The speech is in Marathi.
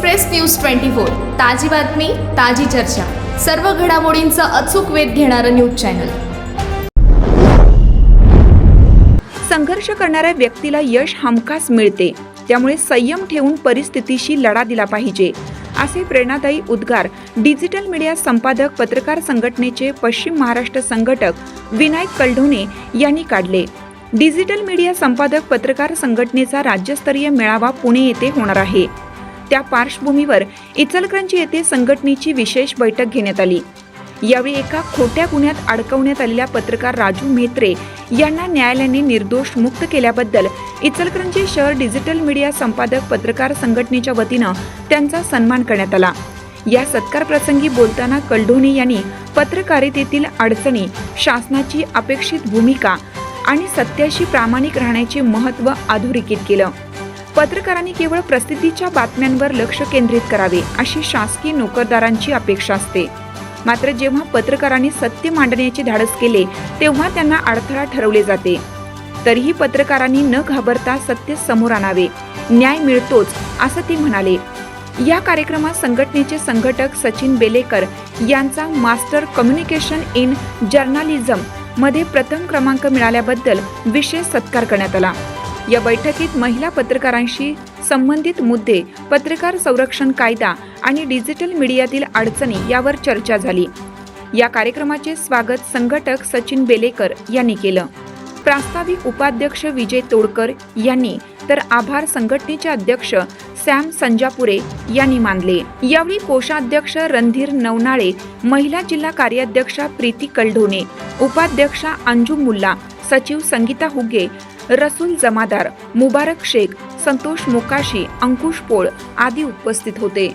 Express news twenty four. ताजी बातमी ताजी चर्चा. सर्व घडामोडींचा अचूक वेध घेणारं न्यूज चॅनल. संघर्ष करणाऱ्या व्यक्तीला यश हमखास मिळते. त्यामुळे संयम ठेवून परिस्थितीशी लढा दिला पाहिजे. असे प्रेरणादायी उद्गार डिजिटल मीडिया संपादक पत्रकार संघटनेचे पश्चिम महाराष्ट्र संघटक विनायक कलढोणे यांनी काढले. डिजिटल मीडिया संपादक पत्रकार संघटनेचा राज्यस्तरीय मेळावा पुणे येथे होणार आहे. त्या पार्श्वभूमीवर इचलकरंजी येथे संघटनेची विशेष बैठक घेण्यात आली. यावेळी एका खोट्या गुन्ह्यात अडकवण्यात आलेल्या पत्रकार राजू म्हेत्रे यांना न्यायालयाने निर्दोष मुक्त केल्याबद्दल इचलकरंजी शहर डिजिटल मीडिया संपादक पत्रकार संघटनेच्या वतीनं त्यांचा सन्मान करण्यात आला. या सत्कार प्रसंगी बोलताना कलढोणे यांनी पत्रकारितेतील अडचणी शासनाची अपेक्षित भूमिका आणि सत्याशी प्रामाणिक राहण्याचे महत्त्व अधोरेखित केलं. पत्रकारांनी केवळ प्रसिद्धीच्या बातम्यांवर लक्ष केंद्रित करावे अशी शासकीय नोकरदारांची अपेक्षा असते. मात्र जेव्हा पत्रकारांनी सत्य मांडण्याचे धाडस केले तेव्हा त्यांना अडथळा ठरवले जाते. तरीही पत्रकारांनी न घाबरता सत्य समोर आणावे. न्याय मिळतोच असं ते म्हणाले. या कार्यक्रमात संघटनेचे संघटक सचिन बेलेकर यांचा मास्टर कम्युनिकेशन इन जर्नालिझममध्ये प्रथम क्रमांक मिळाल्याबद्दल विशेष सत्कार करण्यात आला. या बैठकीत महिला पत्रकारांशी संबंधित मुद्दे पत्रकार संरक्षण कायदा आणि डिजिटल मीडियातील अडचणी यावर चर्चा झाली. या कार्यक्रमाचे स्वागत संघटक सचिन बेलेकर यांनी केलं. प्रास्ताविक उपाध्यक्ष विजय तोडकर यांनी तर आभार संघटनेचे अध्यक्ष सॅम संजापुरे यांनी मानले. यावेळी कोषाध्यक्ष रणधीर नवनाळे महिला जिल्हा कार्याध्यक्षा प्रीती कलढोणे उपाध्यक्षा अंजू मुल्ला सचिव संगीता हुगे रसूल जमादार मुबारक शेख संतोष मोकाशी अंकुश पोळ आदी उपस्थित होते.